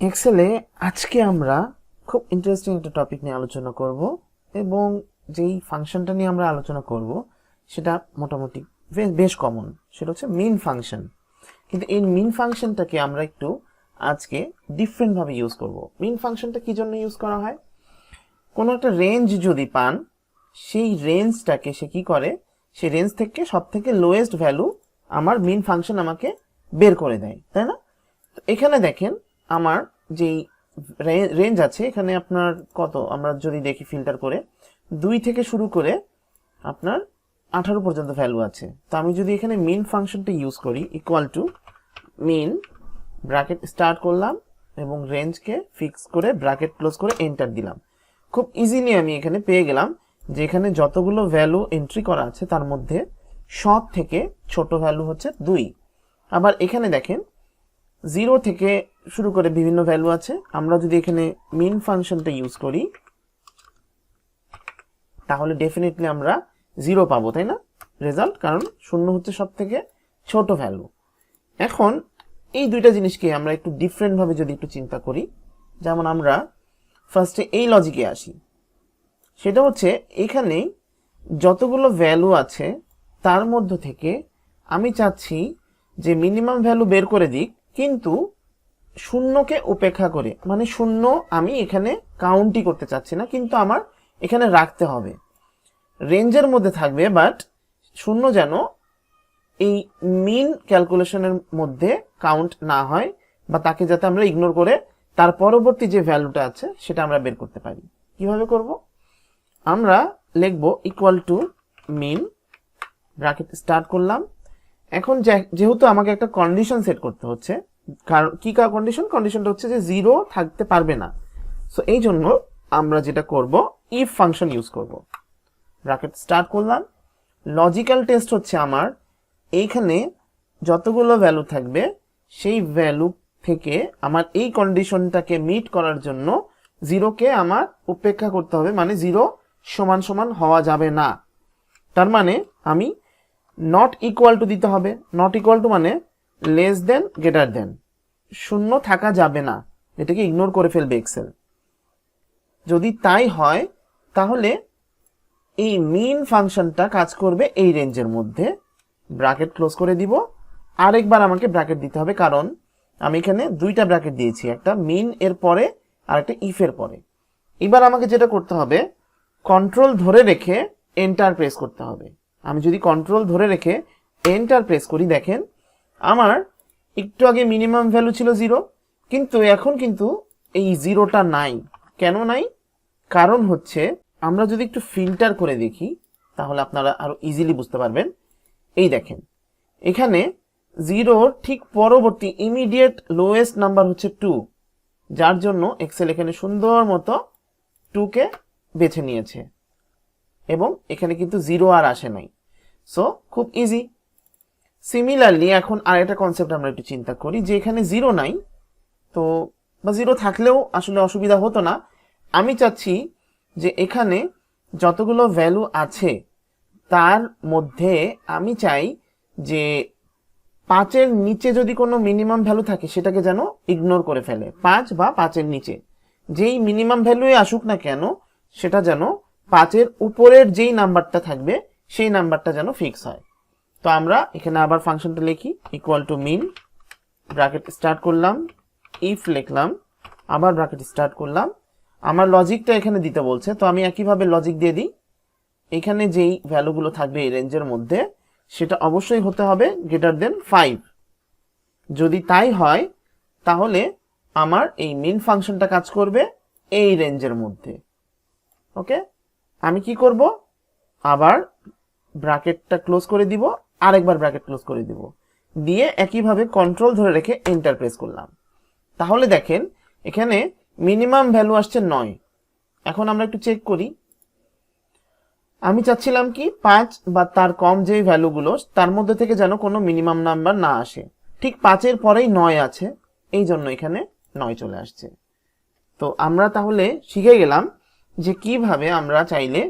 এক্সেলে আজকে আমরা খুব ইন্টারেস্টিং একটা টপিক নিয়ে আলোচনা করব এবং যেই ফাংশনটা নিয়ে আমরা আলোচনা করব, সেটা মোটামুটি বেশ কমন সেটা হচ্ছে মিন ফাংশন কিন্তু এই মিন ফাংশনটাকে আমরা একটু আজকে ডিফারেন্টভাবে ইউজ করব। মিন ফাংশনটা কি জন্য ইউজ করা হয়? কোনো একটা রেঞ্জ যদি পান, সেই রেঞ্জটাকে সে কি করে? সেই রেঞ্জ থেকে সব থেকে লোয়েস্ট ভ্যালু আমার মিন ফাংশন আমাকে বের করে দেয়, তাই না? এখানে দেখেন আমার যেই রেঞ্জ আছে, এখানে আপনার কত? আমরা যদি দেখি ফিল্টার করে, দুই থেকে শুরু করে আপনার আঠারো পর্যন্ত ভ্যালু আছে। তো আমি যদি এখানে মিন ফাংশনটা ইউজ করি equal to mean bracket start করলাম এবং রেঞ্জকে ফিক্স করে ব্র্যাকেট ক্লোজ করে এন্টার দিলাম। খুব ইজিলি আমি এখানে পেয়ে গেলাম যে এখানে যতগুলো ভ্যালু এন্ট্রি করা আছে, তার মধ্যে সব থেকে ছোট ভ্যালু হচ্ছে দুই। আবার এখানে দেখেন জিরো থেকে শুরু করে বিভিন্ন ভ্যালু আছে। আমরা যদি এখানে মিন ফাংশনটা ইউজ করি, তাহলে ডেফিনেটলি আমরা জিরো পাবো, তাই না? রেজাল্ট কারণ শূন্য হচ্ছে সব থেকে ছোট ভ্যালু এখন এই দুইটা জিনিসকে আমরা একটু ডিফারেন্ট ভাবে যদি একটু চিন্তা করি, যেমন আমরা ফার্স্টে এই লজিকে আসি। সেটা হচ্ছে এখানে যতগুলো ভ্যালু আছে, তার মধ্য থেকে আমি চাচ্ছি যে মিনিমাম ভ্যালু বের করে দিক কিন্তু শূন্যকে উপেক্ষা করে মানে শূন্য আমি এখানে কাউন্টই করতে চাচ্ছি না, কিন্তু আমার এখানে রাখতে হবে। রেঞ্জের মধ্যে থাকবে বাট শূন্য যেন এই মিন ক্যালকুলেশনের মধ্যে কাউন্ট না হয়, বা তাকে যাতে আমরা ইগনোর করে তার পরবর্তী যে ভ্যালুটা আছে, সেটা আমরা বের করতে পারি। কীভাবে করব? আমরা লিখব equal to mean bracket start করলাম এখন যেহেতু আমাকে একটা কন্ডিশন সেট করতে হচ্ছে কি কার কন্ডিশন কন্ডিশনটা হচ্ছে যে জিরো থাকতে পারবে না। সো এই জন্য আমরা যেটা করব ইফ ফাংশন ইউজ করব। ব্র্যাকেট স্টার্ট করলাম। লজিক্যাল টেস্ট হচ্ছে আমার, এইখানে যতগুলো ভ্যালু থাকবে, সেই ভ্যালু থেকে আমার এই কন্ডিশনটাকে মিট করার জন্য জিরোকে আমার উপেক্ষা করতে হবে। মানে জিরো সমান সমান হওয়া যাবে না। তার মানে আমি নট ইকুয়াল টু দিতে হবে। নট ইকুয়াল টু মানে লেস দেন গ্রেটার দেন শূন্য থাকা যাবে না। এটাকে ইগনোর করে ফেলবে এক্সেল যদি তাই হয়, তাহলে এই মিন ফাংশনটা কাজ করবে এই রেঞ্জের মধ্যে। ব্র্যাকেট ক্লোজ করে দিব। আরেকবার আমাকে ব্র্যাকেট দিতে হবে, কারণ আমি এখানে দুইটা ব্র্যাকেট দিয়েছি, একটা মিন এর পরে, আর একটা ইফ এর পরে। এবার আমাকে যেটা করতে হবে কন্ট্রোল ধরে রেখে এন্টার প্রেস করতে হবে। আমি যদি কন্ট্রোল ধরে রেখে এন্টার প্রেস করি, দেখেন, আমার একটু আগে মিনিমাম ভ্যালু ছিল জিরো কিন্তু এখন কিন্তু এই জিরোটা নাই। কেন নাই? কারণ হচ্ছে, আমরা যদি একটু ফিল্টার করে দেখি, তাহলে আপনারা আরও ইজিলি বুঝতে পারবেন। এই দেখেন, এখানে জিরোর ঠিক পরবর্তী ইমিডিয়েট লোয়েস্ট নাম্বার হচ্ছে টু যার জন্য এক্সেল এখানে সুন্দর মতো টুকে বেছে নিয়েছে। এবং এখানে কিন্তু জিরো আর আসে নাই। সো খুব ইজি সিমিলারলি এখন আরেকটা কনসেপ্ট আমরা একটু চিন্তা করি, যে এখানে জিরো নাই, তো, বা জিরো থাকলেও আসলে অসুবিধা হতো না। আমি চাচ্ছি যে এখানে যতগুলো ভ্যালু আছে, তার মধ্যে আমি চাই যে পাঁচের নিচে যদি কোনো মিনিমাম ভ্যালু থাকে, সেটাকে যেন ইগনোর করে ফেলে, পাঁচ বা পাঁচের নিচে। যেই মিনিমাম ভ্যালুই আসুক না কেন, সেটা যেন পাঁচের উপরের যেই নাম্বারটা থাকবে সেই নাম্বারটা যেন ফিক্স হয়। তো আমরা এখানে আবার ফাংশনটা লিখি equal to mean bracket start করলাম ইফ লিখলাম, আবার ব্র্যাকেট স্টার্ট করলাম। আমার লজিকটা এখানে দিতে বলছে, তো আমি একইভাবে লজিক দিয়ে দিই। এখানে যেই ভ্যালুগুলো থাকবে এই রেঞ্জের মধ্যে, সেটা অবশ্যই হতে হবে গ্রেটার দেন ফাইভ যদি তাই হয়, তাহলে আমার এই মিন ফাংশনটা কাজ করবে এই রেঞ্জের মধ্যে। ওকে আমি কি করব? আবার ব্র্যাকেটটা ক্লোজ করে দিব, আরেকবার ব্র্যাকেট ক্লোজ করে দিব। দিয়ে একইভাবে কন্ট্রোল ধরে রেখে এন্টার প্রেস করলাম। তাহলে দেখেন, এখানে মিনিমাম ভ্যালু আসছে নয়। এখন আমরা একটু চেক করি। আমি চাচ্ছিলাম কি পাঁচ বা তার কম যে ভ্যালুগুলো তার মধ্যে থেকে যেন কোনো মিনিমাম নাম্বার না আসে। ঠিক পাঁচের পরেই নয় আছে, এই জন্য এখানে নয় চলে আসছে। তো আমরা তাহলে শিখে গেলাম যে কীভাবে আমরা চাইলে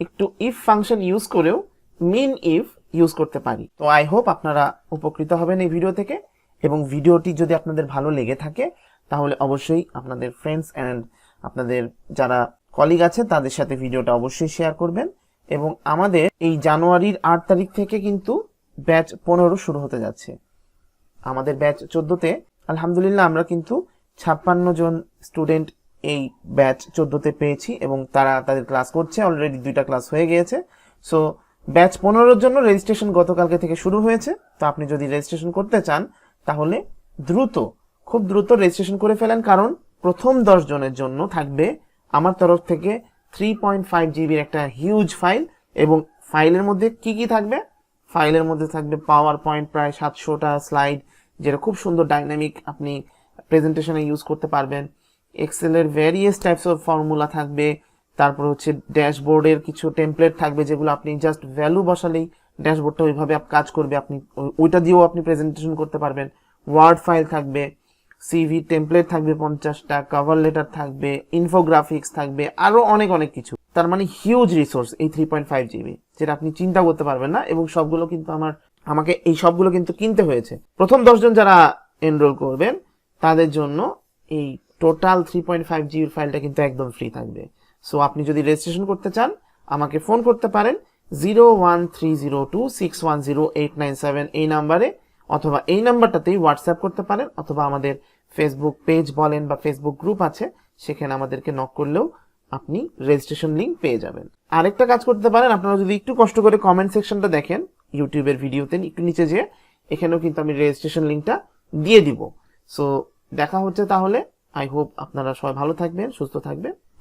একটু ইফ ফাংশন ইউজ করেও মিন ইফ ইউজ করতে পারি। তো আই হোপ আপনারা উপকৃত হবেন এই ভিডিও থেকে এবং ভিডিওটি যদি আপনাদের ভালো লেগে থাকে, তাহলে অবশ্যই আপনাদের ফ্রেন্ডস অ্যান্ড আপনাদের যারা কলিগ আছে, তাদের সাথে ভিডিওটা অবশ্যই শেয়ার করবেন এবং আমাদের এই জানুয়ারির আট তারিখ থেকে কিন্তু ব্যাচ পনেরো শুরু হতে যাচ্ছে। আমাদের ব্যাচ চোদ্দতে আলহামদুলিল্লাহ আমরা কিন্তু ছাপ্পান্ন জন স্টুডেন্ট এই ব্যাচ চোদ্দতে পেয়েছি এবং তারা তাদের ক্লাস করছে অলরেডি দুইটা ক্লাস হয়ে গিয়েছে। সো ব্যাচ পনেরোর জন্য রেজিস্ট্রেশন গতকালকে থেকে শুরু হয়েছে। তো আপনি যদি রেজিস্ট্রেশন করতে চান, তাহলে দ্রুত, খুব দ্রুত রেজিস্ট্রেশন করে ফেলেন, কারণ প্রথম দশ জনের জন্য থাকবে আমার তরফ থেকে থ্রি পয়েন্ট ফাইভ জিবির একটা হিউজ ফাইল এবং ফাইলের মধ্যে কি কি থাকবে? ফাইলের মধ্যে থাকবে পাওয়ার পয়েন্ট প্রায় সাতশোটা স্লাইড যেটা খুব সুন্দর ডাইনামিক আপনি প্রেজেন্টেশনে ইউজ করতে পারবেন। এক্সেলের ভ্যারিয়াস টাইপস অফ ফর্মুলা থাকবে। তারপর হচ্ছে ড্যাশবোর্ডের কিছু টেমপ্লেট থাকবে যেগুলো আপনি জাস্ট ভ্যালু বসালেই ড্যাশবোর্ডটা ওইভাবে কাজ করবে। আপনি ওইটা দিয়েও আপনি প্রেজেন্টেশন করতে পারবেন। ওয়ার্ড ফাইল থাকবে সিভি টেমপ্লেট থাকবে পঞ্চাশটা কভার লেটার থাকবে ইনফোগ্রাফিক্স থাকবে আরও অনেক অনেক কিছু। তার মানে হিউজ রিসোর্স এই থ্রি পয়েন্ট ফাইভ জিবি যেটা আপনি চিন্তা করতে পারবেন না এবং সবগুলো কিন্তু আমার আমাকে এই সবগুলো কিন্তু কিনতে হয়েছে। প্রথম দশজন যারা এনরোল করবেন, তাদের জন্য এই টোটাল থ্রি পয়েন্ট ফাইভ জিবির ফাইলটা কিন্তু একদম ফ্রি থাকবে। সো আপনি যদি রেজিস্ট্রেশন করতে চান, আমাকে ফোন করতে পারেন zero one three zero two six one zero eight nine seven এই নাম্বারে, অথবা এই নাম্বারটাতেই হোয়াটসঅ্যাপ করতে পারেন, অথবা আমাদের ফেসবুক পেজ বলেন বা ফেসবুক গ্রুপ আছে, সেখানে আমাদেরকে নক করলেও আপনি রেজিস্ট্রেশন লিঙ্ক পেয়ে যাবেন। আরেকটা কাজ করতে পারেন, আপনারা যদি একটু কষ্ট করে কমেন্ট সেকশনটা দেখেন ইউটিউবের ভিডিওতে একটু নিচে যেয়ে, এখানেও কিন্তু আমি রেজিস্ট্রেশন লিঙ্কটা দিয়ে দিব। সো দেখা হচ্ছে তাহলে আই হোপ আপনারা সবাই ভালো থাকবেন, সুস্থ থাকবেন।